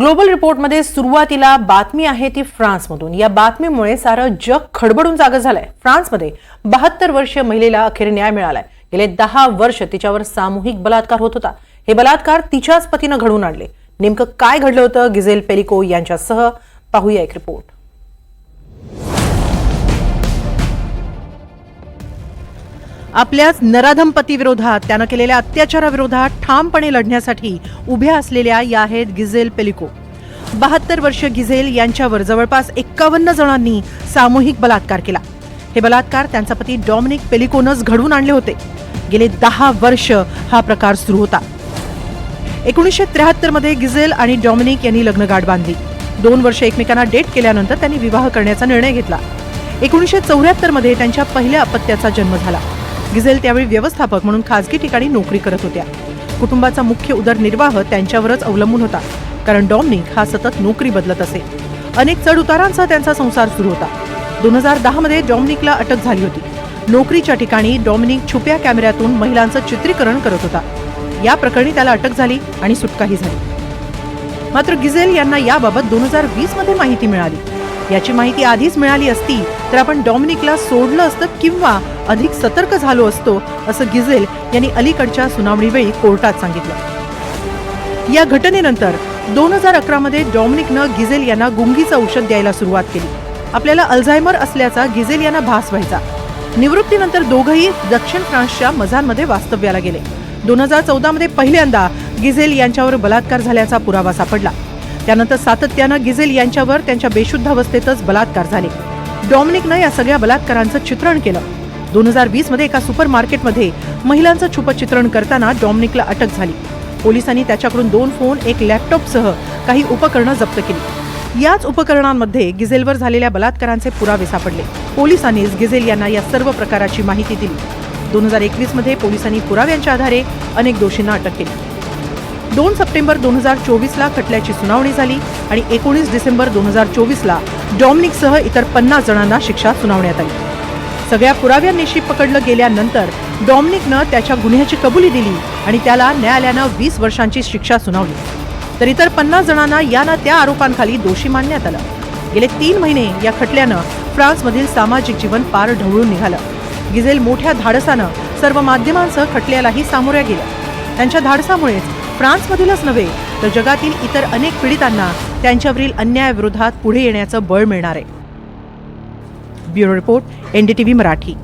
Global रिपोर्टमध्ये सुरुवातीला बातमी आहे ती फ्रान्समधून. या बातमीमुळे सारं जग खडबडून जागं झालंय. फ्रान्समध्ये बहात्तर वर्षीय महिलेला अखेर न्याय मिळालाय. गेले दहा वर्ष तिच्यावर सामूहिक बलात्कार होत होता. हे बलात्कार तिच्याच पतीनं घडवून आणले. नेमकं काय घडलं होतं? गिझेल पेलिको यांच्यासह पाहूया एक रिपोर्ट आपल्याच नराधमपतीविरोधात त्यानं केलेल्या अत्याचाराविरोधात ठामपणे लढण्यासाठी उभ्या असलेल्या या आहेत गिझेल पेलिको. बहात्तर वर्ष गिझेल यांच्यावर जवळपास एक्कावन्न जणांनी सामूहिक बलात्कार केला. हे बलात्कार त्यांचा पती डॉमिनिक पेलिकोनच घडवून आणले होते. गेले दहा वर्ष हा प्रकार सुरू होता. एकोणीसशे त्र्याहत्तरमध्ये गिझेल आणि डॉमिनिक यांनी लग्नगाठ बांधली. दोन वर्ष एकमेकांना डेट केल्यानंतर त्यांनी विवाह करण्याचा निर्णय घेतला. एकोणीसशे चौऱ्याहत्तरमध्ये त्यांच्या पहिल्या अपत्याचा जन्म झाला. गिझेल त्यावेळी व्यवस्थापक म्हणून खासगी ठिकाणी नोकरी करत होत्या. कुटुंबाचा मुख्य उदरनिर्वाह त्यांच्यावरच अवलंबून होता कारण डॉमनिक हा सतत नोकरी बदलत असे. अनेक चढउतारांसह त्यांचा संसार सुरू होता. दोन हजार दहामध्ये डॉमनिकला अटक झाली होती. नोकरीच्या ठिकाणी डॉमिनिक छुप्या कॅमेऱ्यातून महिलांचं चित्रीकरण करत होता. या प्रकरणी त्याला अटक झाली आणि सुटकाही झाली. मात्र गिझेल यांना याबाबत दोन हजार वीसमध्ये माहिती मिळाली. याची माहिती आधीच मिळाली असती तर आपण डॉमिनिकला सोडलं असतं किंवा अधिक सतर्क झालो असतो असं गिझेल यांनी अलीकडच्या सुनावणीवेळी कोर्टात सांगितलं. या घटनेनंतर दोन हजार अकरामध्ये डॉमिनिकनं गिझेल यांना गुंगीचं औषध द्यायला सुरुवात केली. आपल्याला अल्झायमर असल्याचा गिझेल यांना भास व्हायचा. निवृत्तीनंतर दोघंही दक्षिण फ्रान्सच्या मझानमध्ये वास्तव्याला गेले. दोन हजार चौदामध्ये पहिल्यांदा गिझेल यांच्यावर बलात्कार झाल्याचा पुरावा सापडला. त्यानंतर सातत्यानं गिझेल यांच्यावर त्यांच्या बेशुद्ध अवस्थेतच बलात्कार झाले. डॉमिनिकनं या सगळ्या बलात्कारांचं चित्रण केलं. दोन हजार वीसमध्ये एका सुपर मार्केटमध्ये महिलांचं छुपचित्रण करताना डॉमिनिकला अटक झाली. पोलिसांनी त्याच्याकडून दोन फोन एक लॅपटॉपसह काही उपकरणं जप्त केली. याच उपकरणांमध्ये गिझेलवर झालेल्या बलात्कारांचे पुरावे सापडले. पोलिसांनीच गिझेल यांना या सर्व प्रकाराची माहिती दिली. दोन हजार एकवीसमध्ये पोलिसांनी पुराव्यांच्या आधारे अनेक दोषींना अटक केली. दोन सप्टेंबर दोन हजार चोवीसला खटल्याची सुनावणी झाली आणि एकोणीस डिसेंबर दोन हजार चोवीसला डॉमनिकसह इतर पन्नास जणांना शिक्षा सुनावण्यात आली. सगळ्या पुराव्यांनिशी पकडलं गेल्यानंतर डॉमनिकनं त्याच्या गुन्ह्याची कबुली दिली आणि त्याला न्यायालयानं वीस वर्षांची शिक्षा सुनावली. तर इतर पन्नास जणांना या ना त्या आरोपांखाली दोषी मानण्यात आलं. गेले तीन महिने या खटल्यानं फ्रान्समधील सामाजिक जीवन पार ढवळून निघालं. गिझेल मोठ्या धाडसानं सर्व माध्यमांसह खटल्यालाही सामोऱ्या गेल्या. त्यांच्या धाडसामुळेच फ्रान्समधीलच नव्हे तर जगातील इतर अनेक पीडितांना त्यांच्यावरील अन्यायाविरोधात पुढे येण्याचं बळ मिळणार आहे. Bureau report NDTV Marathi.